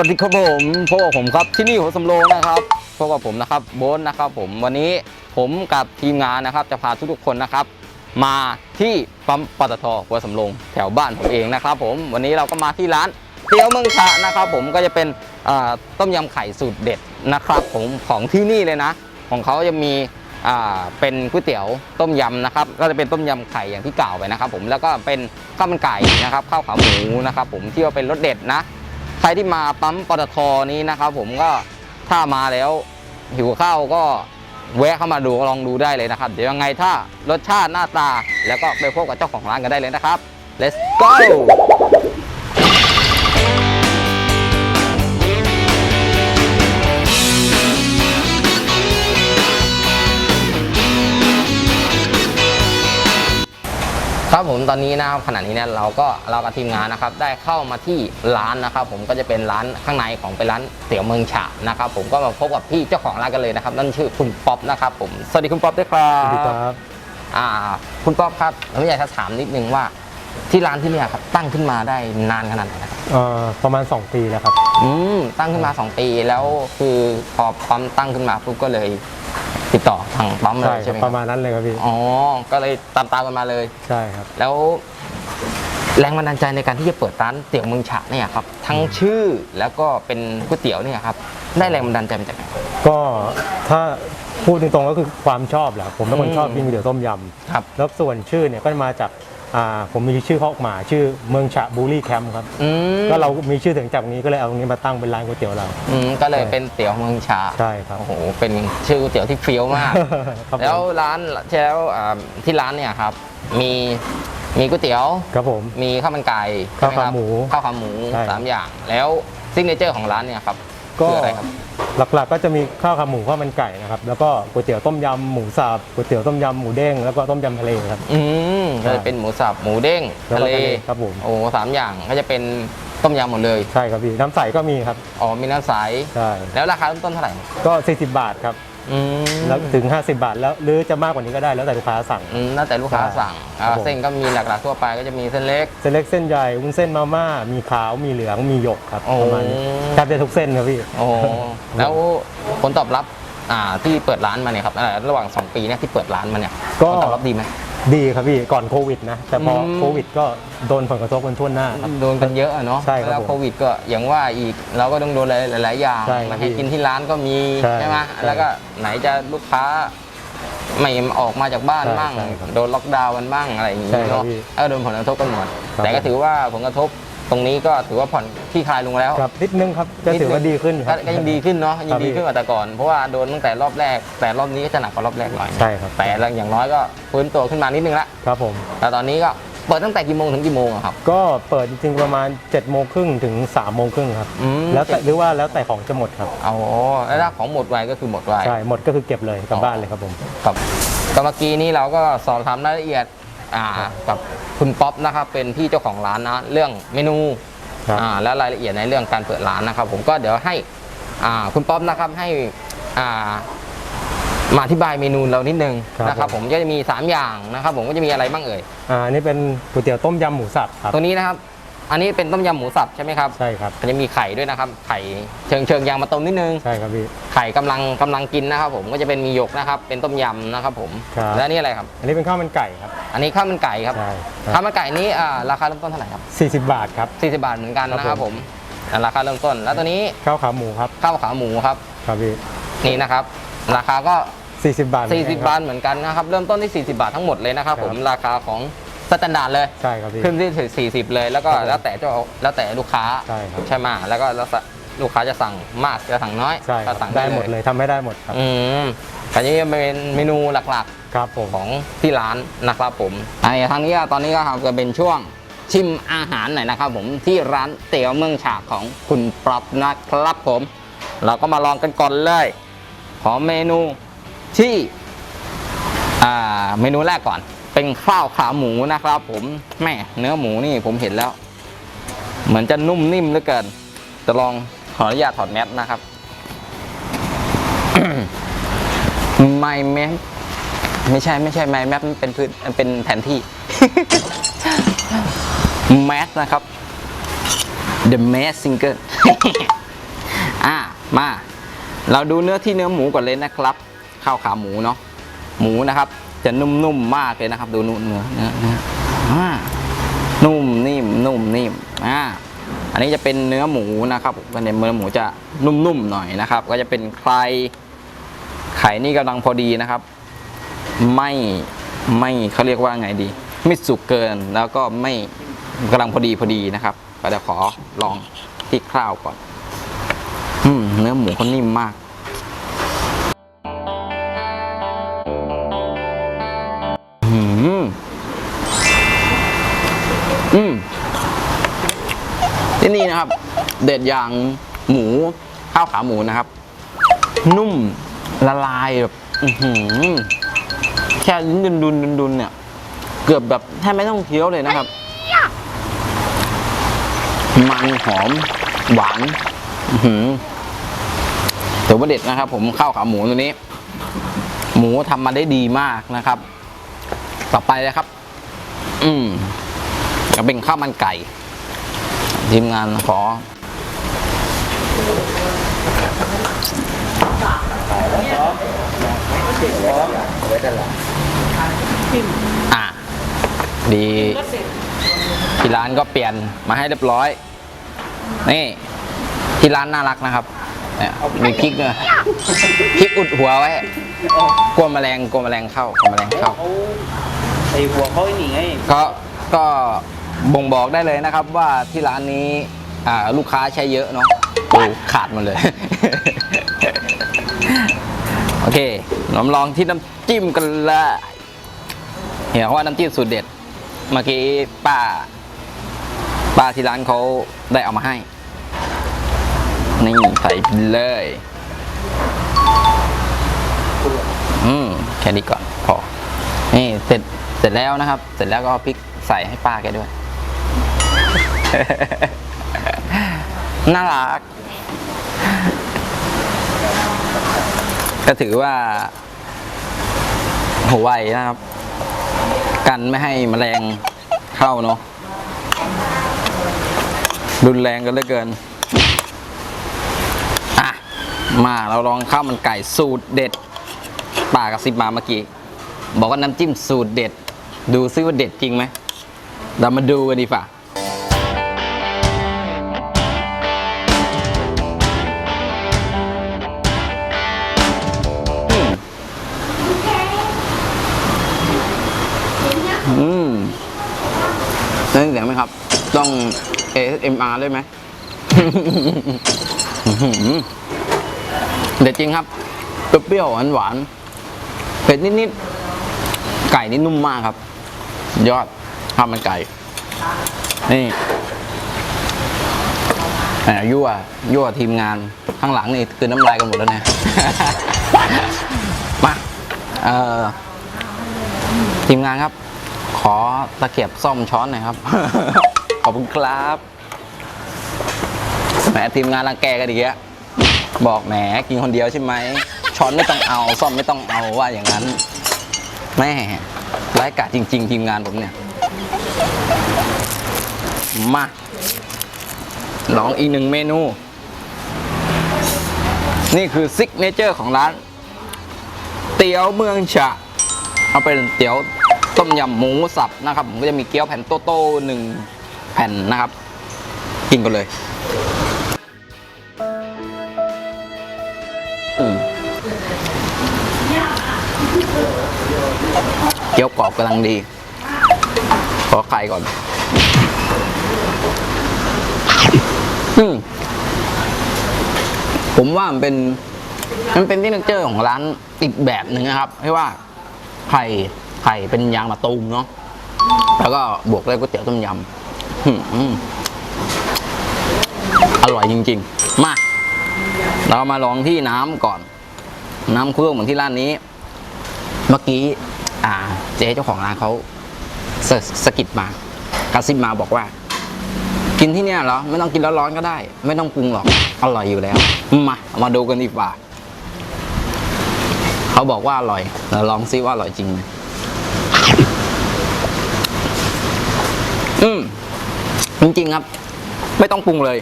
สวัสดีครับผมพบกับผมครับที่นี่หัวสำโรงนะครับพบกับผมนะครับโบนนะครับผมวันนี้ผมกับทีมงานนะครับจะพาทุกๆคนนะครับ มาที่ปั๊มปตทหัวสำโรงแถวบ้านผมเองนะครับ ผมวันนี้เราก็มาที่ร้านเตี๋ยวเมืองชะนะครับ ผมก็จะเป็นต้มยำไข่สูตรเด็ดนะครับผมของที่นี่เลยนะ ของเขาจะมีเป็นก๋วยเตี๋ยวต้มยำนะครับ ก็จะเป็นต้มยำไข่อย่างที่กล่าวไปนะครับ ผมแล้วก็เป็นข้าวมันไก่นะครับ ข้าวขาหมูนะครับ ผมที่ว่าเป็นรสเด็ดนะ ใครที่มาปั๊มปตทนี้นะครับผมก็ถ้ามาแล้วหิวข้าวก็แวะเข้ามาดูลองดูได้เลยนะครับ เดี๋ยวยังไงถ้ารสชาติหน้าตา แล้วก็ไปพบกับเจ้าของร้านกันได้เลยนะครับ let's go ครับผมตอนนี้นะครับขณะนี้เนี่ยเราก็เรากับทีมงานนะครับได้เข้ามาที่ร้านนะครับ ผมก็จะเป็นร้านข้างในของเป็นร้านเตี๋ยวเมืองฉะนะครับ ผมก็มาพบกับพี่เจ้าของร้านกันเลยนะครับ นั่นชื่อคุณป๊อปนะครับ ผมสวัสดีคุณป๊อปด้วยครับสวัสดีครับอ่าคุณป๊อปครับผมอยากจะถามนิดนึงว่าที่ร้านที่เนี่ยครับตั้งขึ้นมาได้นานขนาดไหนนะครับเอ่อประมาณ 2 ปีแล้วครับ อืมตั้งขึ้นมา 2 ปีแล้วคือพอปั๊มตั้งขึ้นมาปุ๊บก็เลย ติดต่อทางปั๊มเลใช่ยคใช่รับไหมปครัระบมาณนั้นเลยครับพี่อ๋อ ก็เลยตามตามๆกันมาเลย ใช่ครับ แล้วแรงบันดาลใจในการที่จะเปิดร้านเตี๋ยวเมืองฉะเนี่ยครับ ทั้งชื่อแล้วก็เป็นก๋วยเตี๋ยวเนี่ยครับ ได้แรงบันดาลใจมาจากไหน ก็ถ้าพูดตรงๆก็คือความชอบแหละผมเป็นคนอืมชอบกินก๋วยเตี๋ยวต้มยครับำแล้วส่วนชื่อเนี่ยก็มาจาก อ่าผมมีชื่อคอกหมาชื่อเมืองฉะบูรี่แคมป์ครับ อืมก็เรามีชื่อถึงจากนี้ก็เลยเอาตรงนี้มาตั้งเป็นร้านก๋วยเตี๋ยวเรา อืมก็เลยเป็นเตี๋ยวเมืองฉะใช่ครับ โอ้โหเป็นชื่อก๋วยเตี๋ยวที่เฟี้ยวมาก ครับผมแล้วร้านแล้วอ่าที่ร้านเนี่ยครับ มีมีก๋วยเตี๋ยว ครับผม มีข้าวมันไก่ข้าวใช่ไครับขาหมูข้าวขาหมูใช่ สามอย่าง แล้วซิกเนเจอร์ของร้านเนี่ยครับก็คืออะไรครับ หลักๆก็จะมีข้าวขาหมูข้าวมันไก่นะครับ แล้วก็ก๋วยเตี๋ยวต้มยำหมูสับก๋วยเตี๋ยวต้มยำหมูเด้งแล้วก็ต้มยำทะเลครับ อืมใช่ ก็จะเป็นหมูสับหมูเด้งแล้วทะก็เลทะเลครับผมโอ้สามอย่างก็จะเป็นต้มยำหมดเลยใช่ครับพี่น้ำใสก็มีครับอ๋อมีน้ำใส ใช่แล้วราคาเริ่มต้นเท่าไหร่ก็ 40 บาทครับ อืมแล้วถึง 50 บาทแล้วหรือจะมากกว่านี้ก็ได้แล้วแต่ลูกค้าสั่ง อืมน่าแต่ลูกค้าใช่สั่งอ่าครับผม เส้นก็มีหลักๆทั่วไปก็จะมีเส้นเล็ก เส้นเล็กเส้นใหญ่วุ้นเส้นมาม่ามีขาวมีเหลืองมีหยกครับโอ้ ประมาณนี้แทบจะทุกเส้นครับพี่ โอ้โหแล้วผลตอบรับอ่าที่เปิดร้านมาเนี่ยครับอ่าระหว่าง 2 ปีเนี่ยที่เปิดร้านมาเนี่ยก็ ผลตอบรับดีไหม ดีครับพี่ก่อนโควิดนะ แต่พออม โควิดก็โดนผลกระทบกันทั่วหน้าครับ โดนกันเยอะอะเนาะใช่ครับแล้วผมโควิดก็อย่างว่าอีกเราก็ต้องโดนหลาย ๆ อย่างใช่ครับไม่ให้กินที่ร้านก็มีใช่ไหมใช่แล้วก็ไหนจะลูกค้าไม่ออกมาจากบ้านใช่บ้างใช่ครับโดนล็อกดาวน์กันบ้างอะไรอย่างใช่นี้ครับเนาะพี่เออโดนผลกระทบกันหมดครับแต่ก็ถือว่าผลกระทบ ตรงนี้ก็ถือว่าผ่อนที่คลายลงแล้ว ครับนิดนึงครับก็ถือว่าดีขึ้นคก็รับ ก็ยังดีขึ้นเนาะยังครับดีพี่ขึ้นกว่าแต่ก่อน เพราะว่าโดนตั้งแต่รอบแรก แต่รอบนี้ก็จะหนักกว่ารอบแรกหน่อยใช่ครับ แต่อย่างน้อยก็ฟื้นตัวขึ้นมานิดนึงละครับผม แต่ตอนนี้ก็เปิดตั้งแต่กี่โมงถึงกี่โมงอะครับ ก็เปิดจริงๆประมาณ7จ็ดโมงครึ่งถึง3ามโมงครึ่งครับ อืม แล้วแต่หรือว่าแล้วแต่ของจะหมดครับเอาแล้วถ้าของหมดไวก็คือหมดไว ใช่หมดก็คือเก็บเลยกลับอ๋อบ้านเลยครับผม ครับก็เมื่อกี้นี้เราก็สอบถามรายละเอียดอ่ากับ คุณป๊อปนะครับเป็นพี่เจ้าของร้านนะเรื่องเมนูครับอ่าและรายละเอียดในเรื่องการเปิดร้านนะครับ ผมก็เดี๋ยวให้อ่าคุณป๊อปนะครับให้อ่ามาอธิบายเมนูเรานิดนึงครับนะครับผมผมก็จะมี 3 อย่างนะครับ ผมก็จะมีอะไรบ้างเอ่ยอ่าอันนี่เป็นก๋วยเตี๋ยวต้มยำหมูสับครับ ตัวนี้นะครับ อันนี้เป็นต้มยำหมูสับใช่ไหมครับใช่ครับมันจะมีไข่ด้วยนะครับ ไข่เชิงเชิงยางมาต้มนิดนึงใช่ครับพี่ไข่กำลังกำลังกินนะครับ ผมก็จะเป็นมีหยกนะครับ เป็นต้มยำนะครับ ผมครับและนี่อะไรครับ อันนี้เป็นข้าวมันไก่ครับ อันนี้ข้าวมันไก่ครับใช่คข้ารัวมันไก่นี้อ่าราคาเริ่มต้นเท่าไหร่ครับบ40 บาทครับ40 บาทเหมือนกันนะคครัรับบผผมมอ่าราคาเริ่มต้น แล้วตัวนี้ข้าวขาหมูครับข้าวขาหมูครับครับพี่นี่นะครับ ราคาก็40 บาทเหมือนกัน40ครับาทเหมือนกันนะครับ เริ่มต้นที่ 40 บาททั้งหมดเลยนะครับครับผมราคาของ สแตนดาร์ดเลย ใช่ครับพี่ ขึ้นที่ถึง40 เลย แล้วก็ครับผมแล้วแต่เจ้าแล้วแต่ลูกค้าใช่ครับใช่ไหมแล้วก็แล้วแต่ลูกค้าจะสั่งมากจะสั่งน้อยใช่คก็รับสั่งได้หมดเลยทำให้ได้หมดครับอืมอันนี้เป็นเมนูหลักครับผม ๆของที่ร้านนะครับผมอันนี้ทางนี้ก็ตอนนี้ก็ครับจะเป็นช่วงชิมอาหารหน่อยนะครับผมที่ร้านเตี๋ยวเมืองฉากของคุณปรับนะครับผม เราก็มาลองกันก่อนเลยขอเมนูที่อ่าเมนูแรกก่อนเป็น ข้าวขาหมูนะครับผมแม่เนื้อหมูนี่ผมเห็นแล้ว เหมือนจะนุ่มนิ่มเหลือเกิน จะลองขออนุญาตถอดแมสนะครับไม่แมสไม่ใช่ไม่ใช่ไม่แมสมันเป็นพื้นมันเป็นแผนที่แมสนะครับ The Mask Singer อะมา เราดูเนื้อที่เนื้อหมูก่อนเลยนะครับ ข้าวขาหมูเนาะหมูนะครับ จะนุ่มๆมากเลยนะครับ ดูเนื้อเนื้อเนื้อนุ่มนิ่มนุ่มนิ่มอ่าอันนี้จะเป็นเนื้อหมูนะครับเป็นเนื้อหมูจะนุ่มๆหน่อยนะครับ ก็จะเป็นไข่ไข่นี่กำลังพอดีนะครับ ไม่ไม่เขาเรียกว่าไงดี ไม่สุกเกินแล้วก็ไม่กำลังพอดีพอดีนะครับ ก็จะขอลองที่คร่าวก่อน อืมเนื้อหมูเขานิ่มมาก อืม อืม ที่นี่นะครับ เด็ดอย่างหมูข้าวขาหมูนะครับ นุ่มละลายแบบอืแค่ดุนดุนดุนดุนเนี่ย เกือบแบบแทบไม่ต้องเคี้ยวเลยนะครับ มันหอม หวานหือถือว่าเด็ดนะครับ ผมข้าวขาหมูตัวนี้ หมูทำมาได้ดีมากนะครับ ต่อไปเลยครับ อืมจะเป็นข้าวมันไก่ ทีมงานขออะดีที่ร้านก็เปลี่ยนมาให้เรียบร้อย นี่ ที่ร้านน่ารักนะครับเนี่ยมีพริกเนี่ยพริกอุดหัวไว้กลัวแมลงกลัวแมลงเข้ากลัวแมลงเข้า ไอหัวเขาไอ้นี่ไงก็ก็บ่งบอกได้เลยนะครับว่าที่ร้านนี้อ่าลูกค้าใช้เยอะเนาะโอ้ขาดหมดเลย โอเคเรามาลองที่น้ำจิ้มกันเลยเห็นว่าน้ำจิ้มสูตรเด็ด เมื่อกี้ป้า ป้าที่ร้านเขาได้เอามาให้ นี่ใส่ไปเลย อืม แค่นี้ก่อนพอ นี่เสร็จ เสร็จแล้วนะครับ เสร็จแล้วก็เอาพริกใส่ให้ป้าแกด้วย น่ารัก ก็ถือว่าหัวไวนะครับ กันไม่ให้มแมลงเข้าเนาะรุนแรงกันเหลือเกิน อะ มาเราลองข้าวมันไก่สูตรเด็ดป่ากระซิบมาเมื่อกี้ บอกว่าน้ำจิ้มสูตรเด็ด ดูซิว่าเด็ดจริงไหมเรามาดูกันดีฝ่าอืมได้ยินเสียงไหมครับ ต้อง ASMR ได้ไหมอื้อหือเด็ดจริงครับ เปรี้ยวๆหวานๆเผ็ดนิดๆ ไก่นี่นุ่มมากครับ ยอดข้าวมันไก่ นี่แหมยั่วยั่วทีมงานข้างหลังนี่คือน้ำลายกันหมดแล้วนี่ยมาเอ่อทีมงานครับ ขอตะเกียบซ่อมช้อนหน่อยครับ ขอบคุณครับแหมทีมงานรังแกกันอีกแล้วบอกแหมกินคนเดียวใช่ไหมช้อนไม่ต้องเอา ซ่อมไม่ต้องเอาว่าอย่างนั้นแม่ ร้ายกาจจริงๆทีมงานผมเนี่ย มาลองอีกหนึ่งเมนู นี่คือซิกเนเจอร์ของร้าน เตี๋ยวเมืองฉะ เอาเป็นเตี๋ยวต้มยำหมูสับนะครับ ผมก็จะมีเกี๊ยวแผ่นโตๆหนึ่งแผ่นนะครับ กินกันเลยอืม กี๊ยวกรอบกำลังดี ขอไข่ก่อน อืมผมว่ามันเป็น มันเป็นที่เนเจอของร้านอีกแบบหนึ่งนะครับที่ว่าไข่ไข่เป็นยางมะตูมเนาะแล้วก็บวกด้วยก๋วยเตี๋ยวต้มยำอืมอืมอร่อยจริง ๆ มา เรามาลองที่น้ำก่อน น้ำเครื่องเหมือนที่ร้านนี้ เมื่อกี้ อ่าเจ๊เจ้าของร้านเขาสะสะกิดมากระซิบมาบอกว่า กินที่เนี่ยเหรอไม่ต้องกินร้อนๆก็ได้ ไม่ต้องปรุงหรอกอร่อยอยู่แล้ว มามาดูกันดีกว่าเขาบอกว่าอร่อยเราลองซิว่าอร่อยจริงไหมอืมจริงๆครับ ไม่ต้องปรุงเลย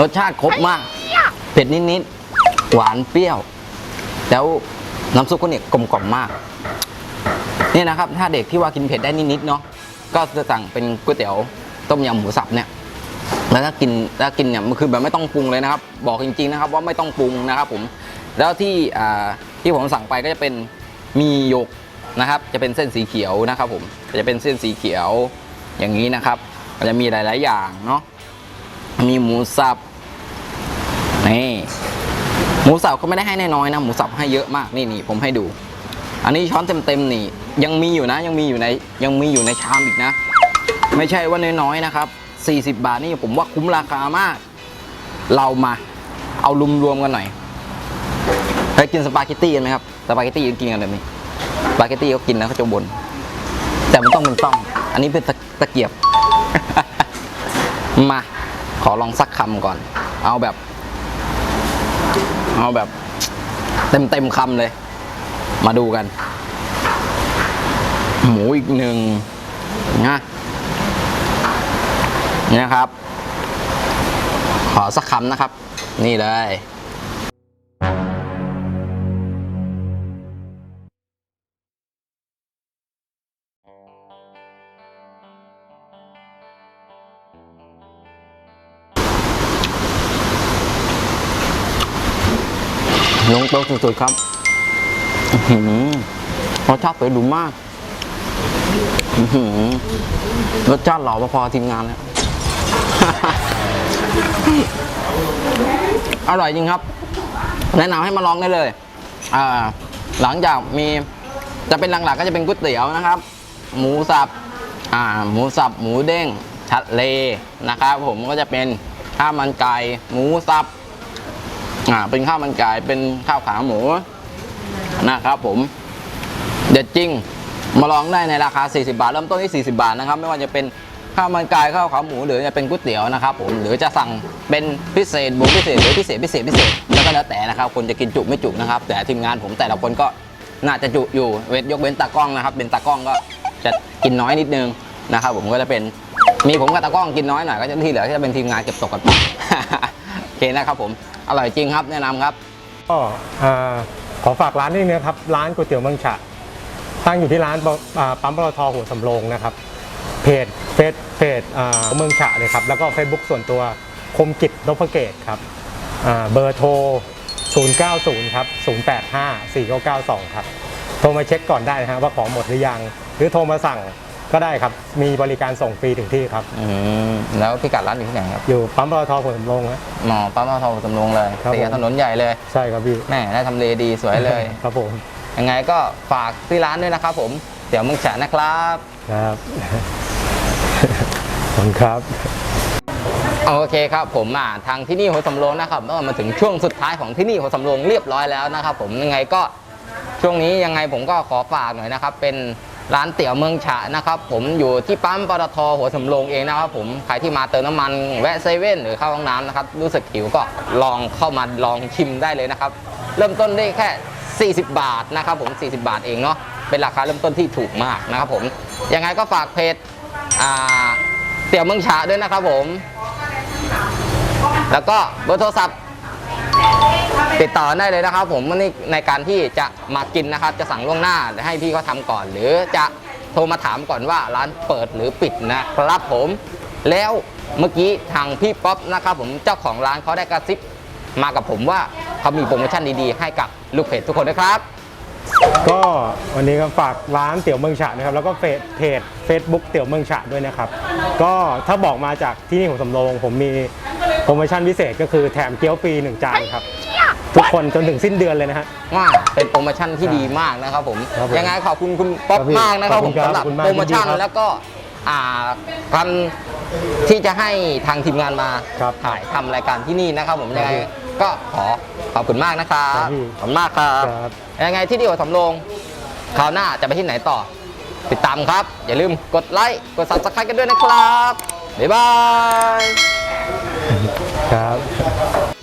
รสชาติครบมากเผ็ดนิดๆหวานเปรี้ยว แล้วน้ำซุปก็เนี่ยกลมกล่อมมาก นี่นะครับถ้าเด็กที่ว่ากินเผ็ดได้นิดๆเนาะก็จะสั่งเป็นก๋วยเตี๋ยวต้มยำหมูสับเนี่ยแล้วถ้ากินถ้ากินเนี่ยมันคือแบบไม่ต้องปรุงเลยนะครับ บอกจริงๆนะครับว่าไม่ต้องปรุงนะครับผมแล้วที่ที่ผมสั่งไปก็จะเป็นมีหยกนะครับ จะเป็นเส้นสีเขียวนะครับผมจะเป็นเส้นสีเขียวอย่างนี้นะครับก็จะมีหลาย ๆ อย่างเนาะมีหมูสับนี่หมูสับเขาไม่ได้ให้น้อยๆนะหมูสับให้เยอะมากนี่นี่ผมให้ดู อันนี้ช้อนเต็มๆนี่ ยังมีอยู่นะ ยังมีอยู่ในยังมีอยู่ในชามอีกนะ ไม่ใช่ว่าน้อยๆนะครับ 40 บาทนี่ผมว่าคุ้มราคามาก เรามาเอารวมๆกันหน่อยเคยกินสปาเกตตี้กันไหมครับสปาเกตตี้กินกันแบบนี้สปาเกตตี้เขากินแล้วเขาจะบนแต่มันต้องเป็นซ่อมอันนี้เป็นตะตะเกียบ มา ขอลองสักคำก่อน เอาแบบ เอาแบบ เต็มเต็มๆคำเลย มาดูกัน หมูอีกหนึ่งนะนี่นะครับ ขอสักคำนะครับ นี่เลยลงโต๊ะสุดๆครับ รสชาติสวยหรูมากรสชาติหล่อพอทีมงานแล้ว อร่อยจริงครับ แนะนำให้มาลองได้เลย อ่า หลังจากมีจะเป็นหลักๆก็จะเป็นก๋วยเตี๋ยวนะครับ หมูสับ อ่า หมูสับ หมูเด้งทะเลนะครับ ผมก็จะเป็นข้าวมันไก่ หมูสับ อ่า เป็นข้าวมันไก่ เป็นข้าวขาหมู นะครับผมเด็ดจริงมาลองได้ในราคา 40 บาท เริ่มต้นที่ 40 บาทนะครับ ไม่ว่าจะเป็นข้าวมันไก่ข้าวขาหมู หรือจะเป็นก๋วยเตี๋ยวนะครับผมหรือจะสั่งเป็นพิเศษบวกพิเศษหรือพิเศษพิเศษพิเศษแล้วก็แล้วแต่นะครับคนจะกินจุไม่จุนะครับ แต่ทีมงานผมแต่ละคนก็น่าจะจุอยู่เว้นยกเว้นตากล้องนะครับ เป็นตากล้องก็จะกินน้อยนิดนึงนะครับผมก็จะเป็นมีผมกับตากล้องกินน้อยหน่อยก็จะที่เหลือก็จะเป็นทีมงานเก็บตกกันไปโอเคนะครับผมอร่อยจริงครับแนะนำครับก็อ่า ขอฝากร้านนิดนึงนะครับ ร้านก๋วยเตี๋ยวเมืองฉะ ตั้งอยู่ที่ร้านปั๊มปตทหัวสำโรงนะครับ เพจเฟซเพจเมืองฉะเลยครับ แล้วก็ Facebook ส่วนตัวคมกิจนพเกตครับเบอร์โทร 090 ครับ 085 4992 ครับ โทรมาเช็คก่อนได้นะฮะว่าของหมดหรือยัง หรือโทรมาสั่ง ก็ได้ครับ มีบริการส่งฟรีถึงที่ครับ อืมแล้วพิกัดร้านอยู่ที่ไหนครับอยู่ปั๊มปตทหัวสำโรงนะหมอปั๊มปตทสำโรงเลยครับเสียผมถนนใหญ่เลยใช่ครับพี่แม่ได้ทำเลดีสวยเลย ครับผมยังไงก็ฝากที่ร้านด้วยนะครับผมเดี๋ยวมึงแฉะนะครับ ครับขอบคุณครับ โอเคครับผมอ่าทางที่นี่หัวสำโรงนะครับก็มาถึงช่วงสุดท้ายของที่นี่หัวสำโรงเรียบร้อยแล้วนะครับผมยังไงก็ช่วงนี้ยังไงผมก็ขอฝากหน่อยนะครับ เป็น ร้านเตี๋ยวเมืองฉะนะครับผมอยู่ที่ปั๊มปตทหัวสำโรงเองนะครับผมใครที่มาเติมน้ำมันแวะเซเว่นหรือเข้าห้องน้ำนะครับรู้สึกหิวก็ลองเข้ามาลองชิมได้เลยนะครับเริ่มต้นได้แค่ 40 บาทนะครับผม 40 บาทเองเนาะเป็นราคาเริ่มต้นที่ถูกมากนะครับผมยังไงก็ฝากเพจอ่าเตี๋ยวเมืองฉะด้วยนะครับผม แล้วก็เบอร์โทรศัพท์ ติดต่อได้เลยนะครับ ผมในในการที่จะมากินนะครับ จะสั่งล่วงหน้าให้พี่เขาทำก่อน หรือจะโทรมาถามก่อนว่าร้านเปิดหรือปิดนะครับผมแล้วเมื่อกี้ทางพี่ป๊อปนะครับ ผมเจ้าของร้านเขาได้กระซิบมากับผมว่าเขามีโปรโมชั่นดีๆ ให้กับลูกเพจทุกคนด้วยครับ ก็วันนี้ก็ฝากร้านเตี๋ยวเมืองฉะนะครับ แล้วก็เฟซเพจ Facebook เตี๋ยวเมืองฉะด้วยนะครับ ก็ถ้าบอกมาจากที่นี่ของสำโรงผมมีโปรโมชั่นพิเศษก็คือแถมเกี๊ยวฟรีหนึ่งจานครับ ทุกคนจนถึงสิ้นเดือนเลยนะฮะ ว่าเป็นโปรโมชั่นที่ดีมากนะครับผม ครับผมยังไงขอบคุณคุณป๊อปครับพี่มากนะครับผมขอบคุณครับสำหรับขอบคุณมากโปรโมชั่นยินดีครับแล้วก็อ่าการที่จะให้ทางทีมงานมาครับถ่ายทำรายการที่นี่นะครับผมครับยังไงพี่ก็ขอขอบคุณมากนะครับครับพี่ขอบคุณมากครับครับ ยังไงที่ดีกว่าสำโรงคราวหน้าจะไปที่ไหนต่อ ติดตามครับ อย่าลืมกดไลค์กด subscribe กันด้วยนะครับบ๊ายบาย ครับ